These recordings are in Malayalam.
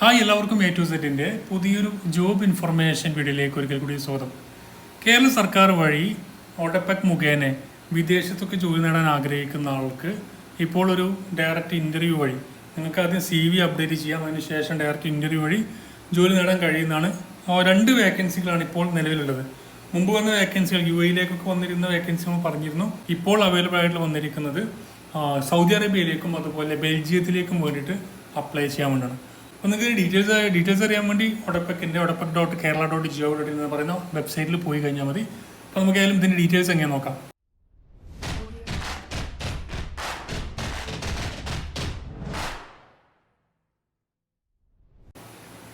ഹായ് എല്ലാവർക്കും എ ടു സെറ്റിന്റെ പുതിയൊരു ജോബ് ഇൻഫർമേഷൻ വീഡിയോയിലേക്ക് ഒരിക്കൽ കൂടി സ്വാഗതം. കേരള സർക്കാർ വഴി ഓട്ടപ്പക് മുഖേന വിദേശത്തൊക്കെ ജോലി നേടാൻ ആഗ്രഹിക്കുന്ന ആൾക്ക് ഇപ്പോൾ ഒരു ഡയറക്റ്റ് ഇന്റർവ്യൂ വഴി നിങ്ങൾക്ക് ആദ്യം സി വി അപ്ഡേറ്റ് ചെയ്യാം അതിനുശേഷം ഡയറക്റ്റ് ഇന്റർവ്യൂ വഴി ജോലി നേടാൻ കഴിയുന്നതാണ്. രണ്ട് വേക്കൻസികളാണ് ഇപ്പോൾ നിലവിലുള്ളത്. മുമ്പ് വന്ന വേക്കൻസികൾ യു എയിലേക്കൊക്കെ വന്നിരുന്ന വേക്കൻസികൾ പറഞ്ഞിരുന്നു. ഇപ്പോൾ അവൈലബിൾ ആയിട്ട് വന്നിരിക്കുന്നത് സൗദി അറേബ്യയിലേക്കും അതുപോലെ ബെൽജിയത്തിലേക്കും വേണ്ടിയിട്ട് അപ്ലൈ ചെയ്യാൻ വേണ്ടിയാണ്. അപ്പോൾ നിങ്ങൾക്ക് ഡീറ്റെയിൽസ് ഡീറ്റെയിൽസ് അറിയാൻ വേണ്ടി ഒടപ്പക്കിന്റെ ODEPC dot Kerala dot gov dot എന്ന് പറയുന്ന വെബ്സൈറ്റിൽ പോയി കഴിഞ്ഞാൽ മതി. അപ്പോൾ നമുക്ക് ഏതായാലും ഇതിന്റെ ഡീറ്റെയിൽസ് എങ്ങനെ നോക്കാം.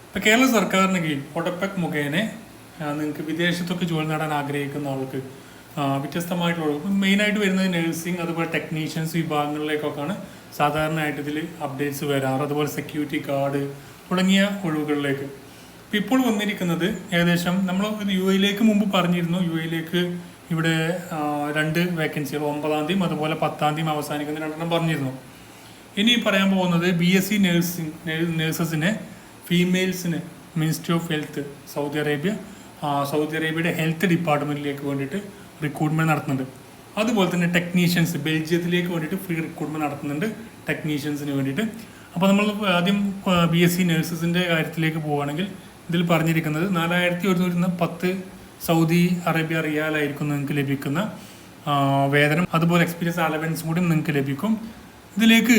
ഇപ്പോൾ കേരള സർക്കാരിന് കീഴിൽ ഒടപ്പക് മുഖേന നിങ്ങൾക്ക് വിദേശത്തൊക്കെ ജോലി നേടാൻ ആഗ്രഹിക്കുന്ന ആൾക്ക് വ്യത്യസ്തമായിട്ടുള്ള മെയിനായിട്ട് വരുന്നത് നഴ്സിംഗ് അതുപോലെ ടെക്നീഷ്യൻസ് വിഭാഗങ്ങളിലേക്കൊക്കെയാണ്. സാധാരണയായിട്ട് ഇതിൽ അപ്ഡേറ്റ്സ് വരാറ്. അതുപോലെ സെക്യൂരിറ്റി കാർഡ് തുടങ്ങിയ ഒഴിവുകളിലേക്ക്. ഇപ്പൊ ഇപ്പോൾ വന്നിരിക്കുന്നത് ഏകദേശം നമ്മൾ യു എയിലേക്ക് മുമ്പ് പറഞ്ഞിരുന്നു. യു എയിലേക്ക് ഇവിടെ രണ്ട് വേക്കൻസികൾ ഒമ്പതാം തീയതി അതുപോലെ പത്താം തീയതി അവസാനിക്കുന്ന രണ്ടെണ്ണം പറഞ്ഞിരുന്നു. ഇനി പറയാൻ പോകുന്നത് ബി എസ് സി നഴ്സിംഗ് നേഴ്സസിന് ഫീമെയിൽസിന് ministry of health Saudi Arabia Saudi അറേബ്യയുടെ ഹെൽത്ത് ഡിപ്പാർട്ട്മെന്റിലേക്ക് വേണ്ടിയിട്ട് റിക്രൂട്ട്മെന്റ് നടത്തുന്നുണ്ട്. അതുപോലെ തന്നെ ടെക്നീഷ്യൻസ് ബെൽജിയത്തിലേക്ക് വേണ്ടിയിട്ട് ഫ്രീ റിക്രൂട്ട്മെന്റ് നടത്തുന്നുണ്ട് ടെക്നീഷ്യൻസിന് വേണ്ടിയിട്ട്. അപ്പോൾ നമ്മൾ ആദ്യം ബി എസ് സി നഴ്സസിന്റെ കാര്യത്തിലേക്ക് പോവുകയാണെങ്കിൽ ഇതിൽ പറഞ്ഞിരിക്കുന്നത് നാലായിരത്തി ഒരുന്നൂറ്റി പത്ത് സൗദി അറേബ്യ റിയാലായിരിക്കും നിങ്ങൾക്ക് ലഭിക്കുന്ന വേതനം. അതുപോലെ എക്സ്പീരിയൻസ് അലവൻസ് കൂടി നിങ്ങൾക്ക് ലഭിക്കും. ഇതിലേക്ക്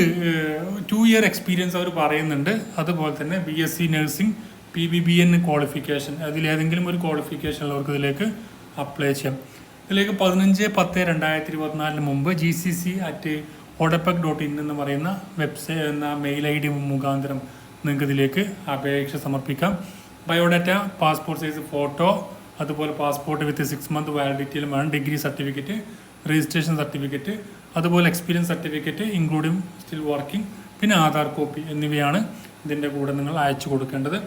ടു ഇയർ എക്സ്പീരിയൻസ് അവർ പറയുന്നുണ്ട്. അതുപോലെ തന്നെ B S C nursing P B B N qualification അതിലേതെങ്കിലും ഒരു ക്വാളിഫിക്കേഷൻ ഉള്ളവർക്ക് ഇതിലേക്ക് അപ്ലൈ ചെയ്യാം. ഇതിലേക്ക് പതിനഞ്ച് പത്ത് രണ്ടായിരത്തി ഇരുപത്തിനാലിന് മുമ്പ് G C C at ODEPC dot in എന്ന് പറയുന്ന വെബ്സൈറ്റ് എന്ന മെയിൽ ഐ ഡി മുഖാന്തരം നിങ്ങൾക്ക് ഇതിലേക്ക് അപേക്ഷ സമർപ്പിക്കാം. ബയോഡാറ്റ പാസ്പോർട്ട് സൈസ് ഫോട്ടോ അതുപോലെ പാസ്പോർട്ട് വിത്ത് സിക്സ് മന്ത് വാലിഡിറ്റിയിലും വേണം. ഡിഗ്രി സർട്ടിഫിക്കറ്റ് രജിസ്ട്രേഷൻ സർട്ടിഫിക്കറ്റ് അതുപോലെ experience certificate including still working പിന്നെ ആധാർ കോപ്പി എന്നിവയാണ് ഇതിന്റെ കൂടെ നിങ്ങൾ അയച്ചു കൊടുക്കേണ്ടത്.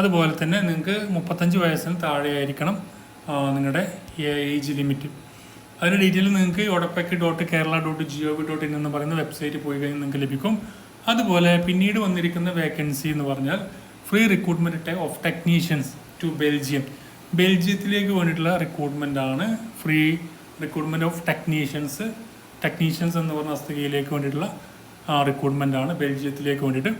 അതുപോലെ തന്നെ നിങ്ങൾക്ക് മുപ്പത്തഞ്ച് വയസ്സിന് താഴെയായിരിക്കണം. നിങ്ങളുടെ ഏജ് ലിമിറ്റ് അതിന്റെ ഡീറ്റെയിൽ നിങ്ങൾക്ക് ODEPC dot Kerala dot G O V dot in എന്ന് പറയുന്ന വെബ്സൈറ്റ് പോയി കഴിഞ്ഞാൽ നിങ്ങൾക്ക് ലഭിക്കും. അതുപോലെ പിന്നീട് വന്നിരിക്കുന്ന വേക്കൻസി എന്ന് പറഞ്ഞാൽ free recruitment of technicians to Belgium ബെൽജിയത്തിലേക്ക് വേണ്ടിയിട്ടുള്ള റിക്രൂട്ട്മെന്റ് ആണ് free recruitment of technicians technicians എന്ന് പറഞ്ഞ തസ്തികയിലേക്ക് വേണ്ടിയിട്ടുള്ള റിക്രൂട്ട്മെന്റ് ആണ് ബെൽജിയത്തിലേക്ക് വേണ്ടിയിട്ട്.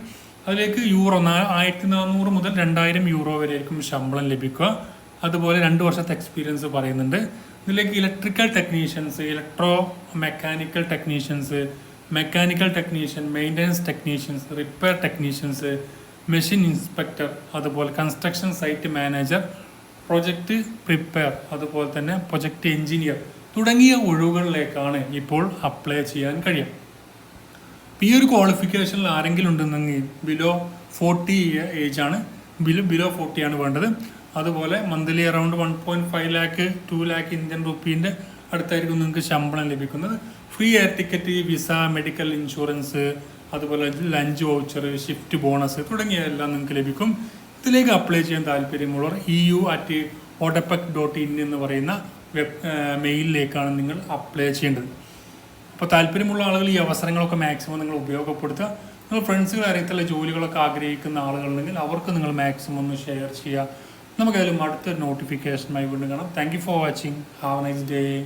അതിലേക്ക് യൂറോ ആയിരത്തി നാനൂറ് മുതൽ രണ്ടായിരം യൂറോ വരെ ആയിരിക്കും ശമ്പളം ലഭിക്കുക. അതുപോലെ രണ്ട് വർഷത്തെ എക്സ്പീരിയൻസ് പറയുന്നുണ്ട്. ഇതിലേക്ക് electrical technicians electro mechanical technicians mechanical technician maintenance technicians repair technicians machine inspector അതുപോലെ construction site manager project prepare അതുപോലെ തന്നെ പ്രൊജക്റ്റ് എഞ്ചിനീയർ തുടങ്ങിയ ഒഴിവുകളിലേക്കാണ് ഇപ്പോൾ അപ്ലൈ ചെയ്യാൻ കഴിയും ഈ ഒരു ക്വാളിഫിക്കേഷനിൽ ആരെങ്കിലും ഉണ്ടെന്നെങ്കിൽ ബിലോ ഫോർട്ടി ഏജ് ആണ്. ബിലോ ബിലോ ഫോർട്ടി ആണ് വേണ്ടത്. അതുപോലെ monthly around one point five lakh two lakh Indian റുപ്പീന്റെ അടുത്തായിരിക്കും നിങ്ങൾക്ക് ശമ്പളം ലഭിക്കുന്നത്. Free air ticket visa medical insurance അതുപോലെ ലഞ്ച് വൗച്ചർ ഷിഫ്റ്റ് ബോണസ് തുടങ്ങിയ എല്ലാം നിങ്ങൾക്ക് ലഭിക്കും. ഇതിലേക്ക് അപ്ലൈ ചെയ്യാൻ താല്പര്യമുള്ളവർ E U at ODEPC dot in എന്ന് പറയുന്ന വെബ് മെയിലിലേക്കാണ് നിങ്ങൾ അപ്ലൈ ചെയ്യേണ്ടത്. അപ്പോൾ താല്പര്യമുള്ള ആളുകൾ ഈ അവസരങ്ങളൊക്കെ മാക്സിമം നിങ്ങൾ ഉപയോഗപ്പെടുത്തുക. നിങ്ങൾ ഫ്രണ്ട്സുകൾ അറിയത്തുള്ള ജോലികളൊക്കെ ആഗ്രഹിക്കുന്ന ആളുകളുണ്ടെങ്കിൽ അവർക്ക് നിങ്ങൾ മാക്സിമം ഒന്ന് ഷെയർ ചെയ്യുക. നമുക്കതിലും അടുത്ത നോട്ടിഫിക്കേഷനുമായി വീണ്ടും കാണാം. Thank you for watching have nice day